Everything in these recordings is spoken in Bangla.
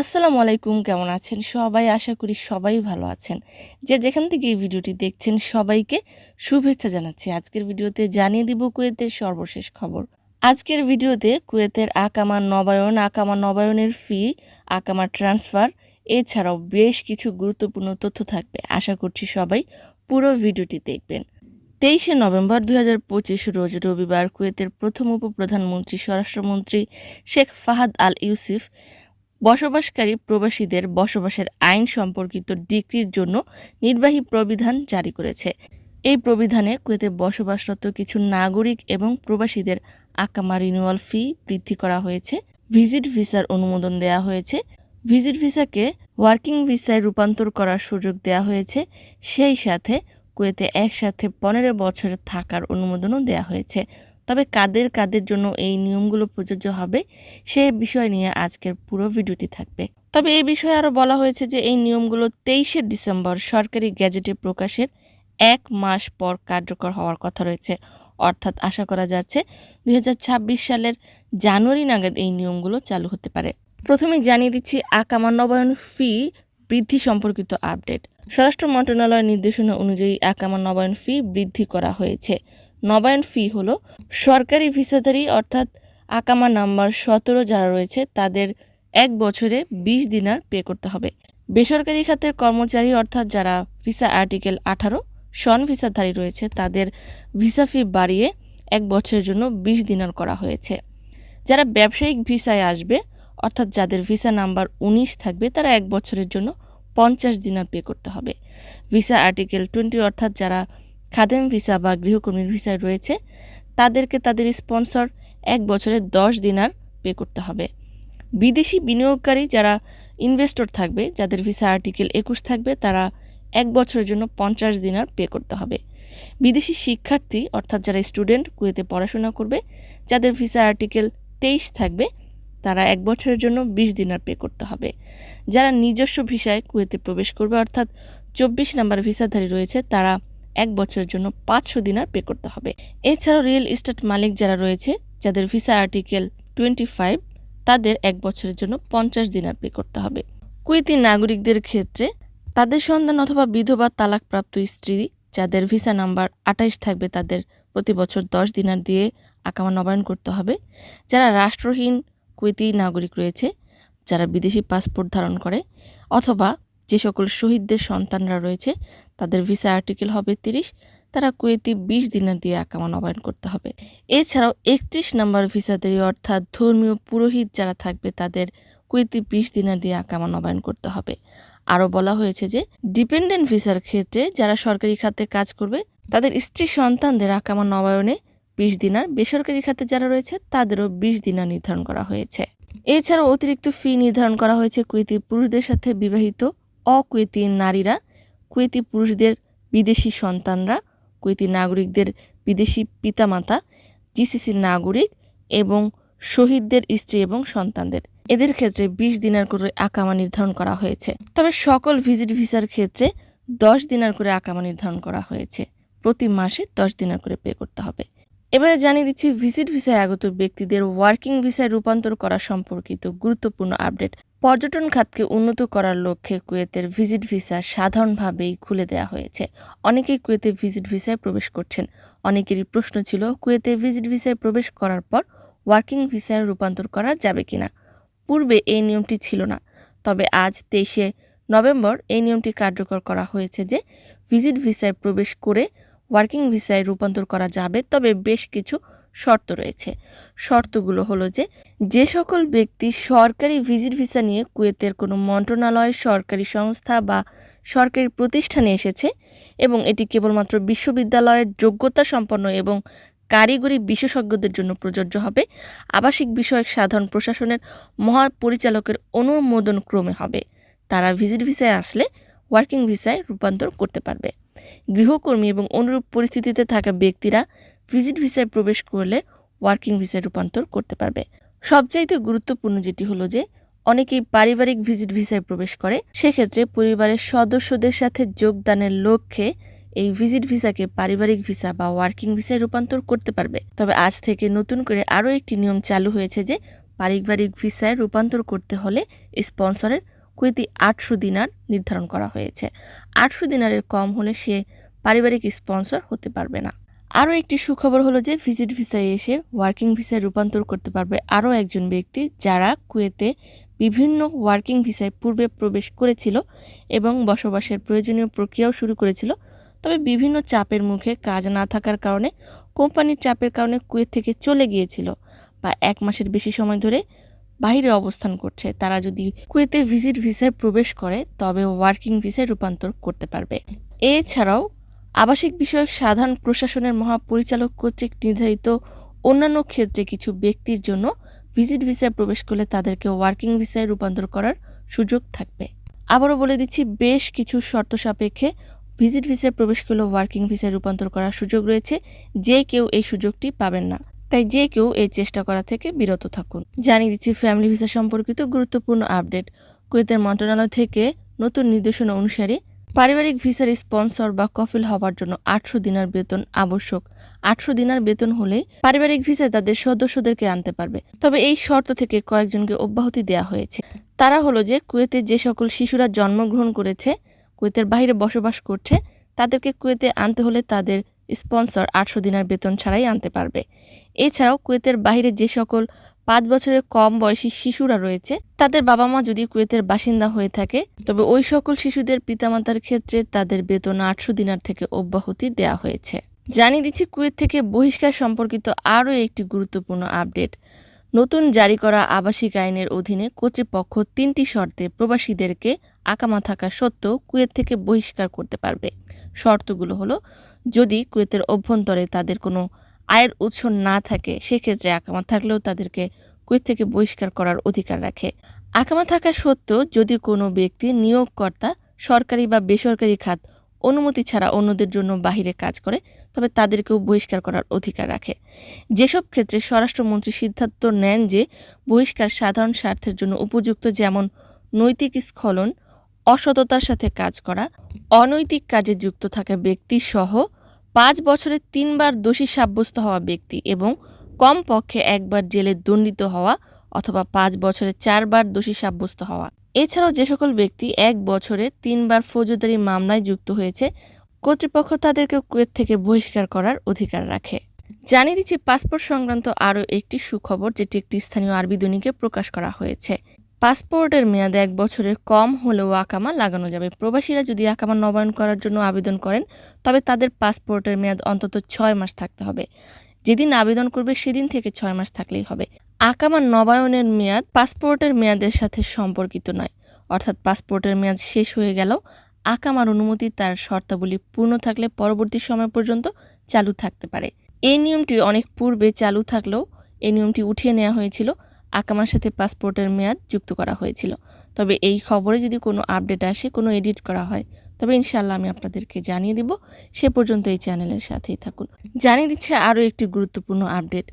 আসসালামু আলাইকুম, কেমন আছেন? সবাই আশা করি সবাই ভালো আছেন। যে যেখান থেকে এই ভিডিওটি দেখছেন সবাইকে শুভেচ্ছা জানাচ্ছি। আজকের ভিডিওতে জানিয়ে দিব কুয়েতের সর্বশেষ খবর। আজকের ভিডিওতে কুয়েতের আকামা নবায়ন, আকামা নবায়নের ফি, আকামা ট্রান্সফার, এছাড়াও বেশ কিছু গুরুত্বপূর্ণ তথ্য থাকবে। আশা করছি সবাই পুরো ভিডিওটি দেখবেন। তেইশে নভেম্বর দুই হাজার পঁচিশ রোজ রবিবার কুয়েতের প্রথম উপপ্রধানমন্ত্রী, স্বরাষ্ট্রমন্ত্রী শেখ ফাহাদ আল ইউসুফ বসবাসকারী প্রবাসীদের বসবাসের আইন সম্পর্কিত ডিক্রির জন্য নির্বাহী প্রবিধান জারি করেছে। এই প্রবিধানে কুয়েতে বসবাসরত কিছু নাগরিক এবং প্রবাসীদের আকামা রিনিউয়াল ফি বৃদ্ধি করা হয়েছে। ভিজিট ভিসার অনুমোদন দেওয়া হয়েছে। ভিজিট ভিসাকে ওয়ার্কিং ভিসায় রূপান্তর করার সুযোগ দেওয়া হয়েছে। সেই সাথে কুয়েতে একসাথে পনেরো বছর থাকার অনুমোদনও দেওয়া হয়েছে। তবে কাদের কাদের জন্য এই নিয়মগুলো প্রযোজ্য হবে সে বিষয় নিয়ে আজকের পুরো ভিডিওটি থাকবে। তবে এই বিষয়ে আরও বলা হয়েছে যে এই নিয়মগুলো তেইশে ডিসেম্বর সরকারি গ্যাজেটে প্রকাশের এক মাস পর কার্যকর হওয়ার কথা রয়েছে। অর্থাৎ আশা করা যাচ্ছে দুই হাজার ছাব্বিশ সালের জানুয়ারি নাগাদ এই নিয়মগুলো চালু হতে পারে। প্রথমে জানিয়ে দিচ্ছি আকামা নবায়ন ফি বৃদ্ধি সম্পর্কিত আপডেট। স্বরাষ্ট্র মন্ত্রণালয়ের নির্দেশনা অনুযায়ী আকামা নবায়ন ফি বৃদ্ধি করা হয়েছে। নবায়ন ফি হলো সরকারি ভিসাধারী অর্থাৎ আকামা নাম্বার সতেরো যারা রয়েছে, তাদের এক বছরে বিশ দিনার পে করতে হবে। বেসরকারি খাতের কর্মচারী অর্থাৎ যারা ভিসা আর্টিকেল আঠারো সন ভিসাধারী রয়েছে, তাদের ভিসা ফি বাড়িয়ে এক বছরের জন্য বিশ দিনার করা হয়েছে। যারা ব্যবসায়িক ভিসায় আসবে, অর্থাৎ যাদের ভিসা নাম্বার উনিশ থাকবে, তারা এক বছরের জন্য পঞ্চাশ দিনার পে করতে হবে। ভিসা আর্টিকেল টোয়েন্টি অর্থাৎ যারা খাদেম ভিসা বা গৃহকর্মীর ভিসা রয়েছে। তাদেরকে তাদের স্পন্সর এক বছরে দশ দিনার পে করতে হবে। বিদেশি বিনিয়োগকারী যারা ইনভেস্টর থাকবে, যাদের ভিসা আর্টিকেল একুশ থাকবে, তারা এক বছরের জন্য পঞ্চাশ দিনার পে করতে হবে। বিদেশি শিক্ষার্থী, অর্থাৎ যারা স্টুডেন্ট, কুয়েতে পড়াশোনা করবে, যাদের ভিসা আর্টিকেল তেইশ থাকবে, তারা এক বছরের জন্য বিশ দিনার পে করতে হবে। যারা নিজস্ব ভিসায় কুয়েতে প্রবেশ করবে, অর্থাৎ চব্বিশ নাম্বার ভিসাধারী রয়েছে, তারা এক বছরের জন্য পাঁচশো দিনার পে করতে হবে। এছাড়াও রিয়েল এস্টেট মালিক যারা রয়েছে, যাদের ভিসা আর্টিকেল টোয়েন্টি ফাইভ তাদের এক বছরের জন্য পঞ্চাশ দিনার পে করতে হবে। কুয়েতি নাগরিকদের ক্ষেত্রে, তাদের সন্তান অথবা বিধবা তালাকপ্রাপ্ত স্ত্রী যাদের ভিসা নাম্বার আঠাইশ থাকবে, তাদের প্রতি বছর দশ দিনার দিয়ে আকামা নবায়ন করতে হবে। যারা রাষ্ট্রহীন কুয়েতি নাগরিক রয়েছে, যারা বিদেশি পাসপোর্ট ধারণ করে, অথবা যে সকল শহীদদের সন্তানরা রয়েছে, তাদের ভিসা আর্টিকেল হবে তিরিশ, তারা কুয়েতি বিশ দিনের দিয়ে আকামা নবায়ন করতে হবে। এছাড়াও একত্রিশ নম্বর ভিসাদারি অর্থাৎ ধর্মীয় পুরোহিত যারা থাকবে, তাদের কুয়েতি বিশ দিনের দিয়ে আকামা নবায়ন করতে হবে। আরও বলা হয়েছে যে, ডিপেন্ডেন্ট ভিসার ক্ষেত্রে যারা সরকারি খাতে কাজ করবে, তাদের স্ত্রী সন্তানদের আকামা নবায়নে বিশ দিনার। বেসরকারি খাতে যারা রয়েছে, তাদেরও বিশ দিনার নির্ধারণ করা হয়েছে। এছাড়াও অতিরিক্ত ফি নির্ধারণ করা হয়েছে কুয়েতি পুরুষদের সাথে বিবাহিত অকুয়েতি নারীরা কুয়েতি পুরুষদের বিদেশি সন্তানরা কুয়েতি নাগরিকদের বিদেশি পিতামাতা জিসিসির নাগরিক এবং শহীদদের স্ত্রী এবং সন্তানদের। এদের ক্ষেত্রে বিশ দিনার করে আকামা নির্ধারণ করা হয়েছে। তবে সকল ভিজিট ভিসার ক্ষেত্রে দশ দিনার করে আকামা নির্ধারণ করা হয়েছে। প্রতি মাসে দশ দিনার করে পে করতে হবে। এবারে জানিয়ে দিচ্ছি, ভিজিট ভিসায় আগত ব্যক্তিদের ওয়ার্কিং ভিসায় রূপান্তর করা সম্পর্কিত গুরুত্বপূর্ণ আপডেট পর্যটন খাতকে উন্নত করার লক্ষ্যে কুয়েতের ভিজিট ভিসা সাধারণভাবেই খুলে দেওয়া হয়েছে। অনেকেই কুয়েতে ভিজিট ভিসায় প্রবেশ করছেন। অনেকেরই প্রশ্ন ছিল, কুয়েতে ভিজিট ভিসায় প্রবেশ করার পর ওয়ার্কিং ভিসায় রূপান্তর করা যাবে কিনা? পূর্বে এই নিয়মটি ছিল না। তবে আজ তেইশে নভেম্বর এই নিয়মটি কার্যকর করা হয়েছে যে, ভিজিট ভিসায় প্রবেশ করে ওয়ার্কিং ভিসায় রূপান্তর করা যাবে। তবে বেশ কিছু শর্ত রয়েছে। শর্তগুলো হলো যে যে সকল ব্যক্তি সরকারি ভিজিট ভিসা নিয়ে কুয়েতের কোনো মন্ত্রণালয়, সরকারি সংস্থা বা সরকারি প্রতিষ্ঠানে এসেছে এবং এটি কেবলমাত্র বিশ্ববিদ্যালয়ের যোগ্যতা সম্পন্ন এবং কারিগরি বিশেষজ্ঞদের জন্য প্রযোজ্য হবে। আবাসিক বিষয়ক সাধারণ প্রশাসনের মহাপরিচালকের অনুমোদন ক্রমে হবে। তারা ভিজিট ভিসায় আসলে ওয়ার্কিং ভিসায় রূপান্তর করতে পারবে। গৃহকর্মী এবং অনুরূপ পরিস্থিতিতে থাকা ব্যক্তিরা ভিজিট ভিসায় প্রবেশ করলে ওয়ার্কিং ভিসায় রূপান্তর করতে পারবে। সবচাইতে গুরুত্বপূর্ণ যেটি হলো যে, অনেকেই পারিবারিক ভিজিট ভিসায় প্রবেশ করে। সেক্ষেত্রে পরিবারের সদস্যদের সাথে যোগদানের লক্ষ্যে এই ভিজিট ভিসাকে পারিবারিক ভিসা বা ওয়ার্কিং ভিসায় রূপান্তর করতে পারবে। তবে আজ থেকে নতুন করে আরও একটি নিয়ম চালু হয়েছে যে, পারিবারিক ভিসায় রূপান্তর করতে হলে স্পন্সরের কুইতি আটশো দিনার নির্ধারণ করা হয়েছে। আটশো দিনারের কম হলে সে পারিবারিক স্পন্সর হতে পারবে না। আরও একটি সুখবর হলো যে ভিজিট ভিসায় এসে ওয়ার্কিং ভিসায় রূপান্তর করতে পারবে আরও একজন ব্যক্তি যারা কুয়েতে বিভিন্ন ওয়ার্কিং ভিসায় পূর্বে প্রবেশ করেছিল এবং বসবাসের প্রয়োজনীয় প্রক্রিয়াও শুরু করেছিল। তবে বিভিন্ন চাপের মুখে কাজ না থাকার কারণে কোম্পানির চাপের কারণে কুয়েত থেকে চলে গিয়েছিল বা এক মাসের বেশি সময় ধরে বাইরে অবস্থান করছে। তারা যদি কুয়েতে ভিজিট ভিসায় প্রবেশ করে তবে ওয়ার্কিং ভিসায় রূপান্তর করতে পারবে। এছাড়াও আবাসিক বিষয়ক সাধারণ প্রশাসনের মহাপরিচালক কর্তৃক নির্ধারিত অন্যান্য ক্ষেত্রে কিছু ব্যক্তির জন্য ভিজিট ভিসায় প্রবেশ করলে তাদেরকে ওয়ার্কিং ভিসায় রূপান্তর করার সুযোগ থাকবে। আবারও বলে দিচ্ছি, বেশ কিছু শর্ত সাপেক্ষে ভিজিট ভিসায় প্রবেশ করলে ওয়ার্কিং ভিসায় রূপান্তর করার সুযোগ রয়েছে। যে কেউ এই সুযোগটি পাবেন না। তাই যে কেউ এই চেষ্টা করা থেকে বিরত থাকুন। জানিয়ে দিচ্ছি, ফ্যামিলি ভিসা সম্পর্কিত গুরুত্বপূর্ণ আপডেট। কুয়েতের মন্ত্রণালয় থেকে নতুন নির্দেশনা অনুসারে পারিবারিক ভিসার স্পন্সর বা কফিল হওয়ার জন্য আটশো দিনার বেতন আবশ্যক। আটশো দিনার বেতন হলে পারিবারিক ভিসায় তাদের সদস্যদেরকে আনতে পারবে। তবে এই শর্ত থেকে কয়েকজনকে অব্যাহতি দেওয়া হয়েছে। তারা হলো যে, কুয়েতে যে সকল শিশুরা জন্মগ্রহণ করেছে, কুয়েতের বাইরে বসবাস করছে, তাদেরকে কুয়েতে আনতে হলে তাদের স্পন্সর আটশো দিনার বেতন ছাড়াই আনতে পারবে। এছাড়াও কুয়েতের বাইরে যে সকল পাঁচ বছরের কম বয়সী শিশুরা রয়েছে, তাদের বাবা মা যদি কুয়েতের বাসিন্দা হয়ে থাকে, তবে ওই সকল শিশুদের পিতামাতার ক্ষেত্রে তাদের বেতন আটশো দিনার থেকে অব্যাহতি দেওয়া হয়েছে। জানিয়ে দিচ্ছি, কুয়েত থেকে বহিষ্কার সম্পর্কিত আরও একটি গুরুত্বপূর্ণ আপডেট। নতুন জারি করা আবাসিক আইনের অধীনে কর্তৃপক্ষ তিনটি শর্তে প্রবাসীদেরকে আকামা থাকা সত্ত্বেও কুয়েত থেকে বহিষ্কার করতে পারবে। শর্তগুলো হলো যদি কুয়েতের অভ্যন্তরে তাদের কোনো আয়ের উৎস না থাকে, সেক্ষেত্রে আকামা থাকলেও তাদেরকে কুয়েত থেকে বহিষ্কার করার অধিকার রাখে। আকামা থাকা সত্ত্বেও যদি কোনো ব্যক্তি নিয়োগকর্তা সরকারি বা বেসরকারি খাত অনুমতি ছাড়া অন্যদের জন্য বাহিরে কাজ করে, তবে তাদেরকেও বহিষ্কার করার অধিকার রাখে। যেসব ক্ষেত্রে স্বরাষ্ট্রমন্ত্রী সিদ্ধান্ত নেন যে বহিষ্কার সাধারণ স্বার্থের জন্য উপযুক্ত, যেমন নৈতিক স্খলন অসততার সাথে কাজ করা, অনৈতিক কাজে যুক্ত থাকা ব্যক্তি সহ পাঁচ বছরে তিনবার দোষী সাব্যস্ত হওয়া ব্যক্তি এবং কমপক্ষে একবার জেলে দণ্ডিত হওয়া অথবা পাঁচ বছরে চারবার দোষী সাব্যস্ত হওয়া। এছাড়াও যে সকল ব্যক্তি এক বছরে তিনবার ফৌজদারি মামলায় যুক্ত হয়েছে, কর্তৃপক্ষ তাদেরকে কুয়েত থেকে বহিষ্কার করার অধিকার রাখে। জানিয়ে দিচ্ছি, পাসপোর্ট সংক্রান্ত আরও একটি সুখবর, যেটি একটি স্থানীয় আরবি দৈনিকে প্রকাশ করা হয়েছে। পাসপোর্টের মেয়াদে এক বছরের কম হলেও আকামা লাগানো যাবে। প্রবাসীরা যদি আকামা নবায়ন করার জন্য আবেদন করেন, তবে তাদের পাসপোর্টের মেয়াদ অন্তত ছয় মাস থাকতে হবে। যেদিন আবেদন করবে সেদিন থেকে ছয় মাস থাকলেই হবে। আকামা নবায়নের মেয়াদ পাসপোর্টের মেয়াদের সাথে সম্পর্কিত নয়। অর্থাৎ পাসপোর্টের মেয়াদ শেষ হয়ে গেল আকামার অনুমতি তার শর্তাবলী পূর্ণ থাকলে পরবর্তী সময় পর্যন্ত চালু থাকতে পারে। এই নিয়মটি অনেক পূর্বে চালু থাকলেও এই নিয়মটি উঠিয়ে নেওয়া হয়েছিল। আকামার সাথে পাসপোর্টের মেয়াদ যুক্ত করা হয়েছিল। তবে এই খবরে যদি কোনো আপডেট আসে, কোনো এডিট করা হয়, তবে ইনশাল্লাহ আমি আপনাদেরকে জানিয়ে দিব। সে পর্যন্ত এই চ্যানেলের সাথেই থাকুন। জানিয়ে দিচ্ছে আরও একটি গুরুত্বপূর্ণ আপডেট।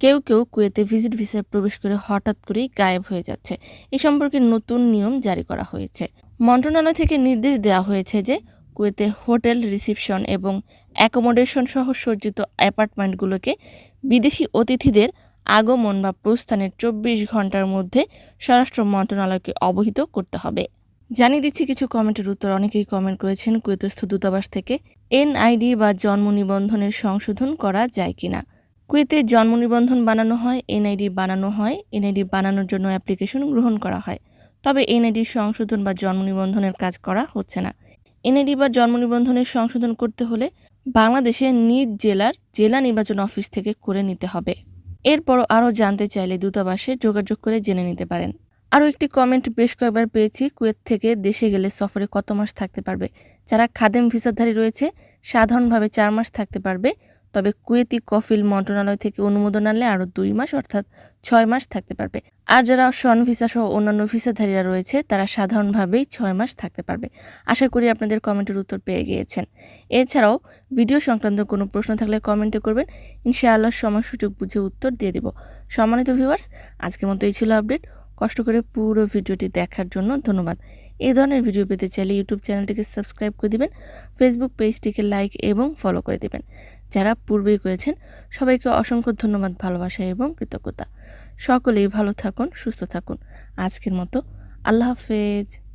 কেউ কেউ কুয়েতে ভিজিট ভিসায় প্রবেশ করে হঠাৎ করেই গায়েব হয়ে যাচ্ছে। এ সম্পর্কে নতুন নিয়ম জারি করা হয়েছে। মন্ত্রণালয় থেকে নির্দেশ দেওয়া হয়েছে যে, কুয়েতে হোটেল রিসিপশন এবং অ্যাকোমোডেশন সহ সজ্জিত অ্যাপার্টমেন্টগুলোকে বিদেশি অতিথিদের আগমন বা প্রস্থানের চব্বিশ ঘণ্টার মধ্যে স্বরাষ্ট্র মন্ত্রণালয়কে অবহিত করতে হবে। জানিয়ে দিচ্ছি কিছু কমেন্টের উত্তর। অনেকেই কমেন্ট করেছেন, কুয়েতস্থ দূতাবাস থেকে এনআইডি বা জন্ম নিবন্ধনের সংশোধন করা যায় কিনা? কুয়েতে জন্ম নিবন্ধন বানানো হয়, এনআইডি বানানো হয়, এনআইডি বানানোর জন্য অ্যাপ্লিকেশন গ্রহণ করা হয়। তবে এনআইডি সংশোধন বা জন্ম নিবন্ধনের কাজ করা হচ্ছে না। এনআইডি বা জন্ম নিবন্ধনের সংশোধন করতে হলে বাংলাদেশে নিজ জেলার জেলা নির্বাচন অফিস থেকে করে নিতে হবে। এরপরও আরও জানতে চাইলে দূতাবাসে যোগাযোগ করে জেনে নিতে পারেন। আরও একটি কমেন্ট বেশ কয়েকবার পেয়েছি, কুয়েত থেকে দেশে গেলে সফরে কত মাস থাকতে পারবে? যারা খাদেম ভিসাধারী রয়েছে, সাধারণভাবে চার মাস থাকতে পারবে তবে কুয়েতি কফিল মন্ত্রণালয় থেকে অনুমোদন আনলে আরও দুই মাস, অর্থাৎ ছয় মাস থাকতে পারবে। আর যারা সন ভিসা সহ অন্যান্য ভিসাধারীরা রয়েছে, তারা সাধারণভাবেই ছয় মাস থাকতে পারবে। আশা করি আপনাদের কমেন্টের উত্তর পেয়ে গিয়েছেন। এছাড়াও ভিডিও সংক্রান্ত কোনো প্রশ্ন থাকলে কমেন্টে করবেন। ইনশাআল্লাহ সময় সুযোগ বুঝে উত্তর দিয়ে দেব। সম্মানিত ভিউয়ার্স, আজকের মতো এই ছিল আপডেট। কষ্ট করে পুরো ভিডিওটি দেখার জন্য ধন্যবাদ। এই ধরনের ভিডিও পেতে চাইলে ইউটিউব চ্যানেলটিকে সাবস্ক্রাইব করে দিবেন, ফেসবুক পেজটিকে লাইক এবং ফলো করে দিবেন। যারা পূর্বেই করেছেন, সবাইকে অসংখ্য ধন্যবাদ, ভালোবাসা এবং কৃতজ্ঞতা। সকলেই ভালো থাকুন, সুস্থ থাকুন। আজকের মতো আল্লাহ হাফেজ।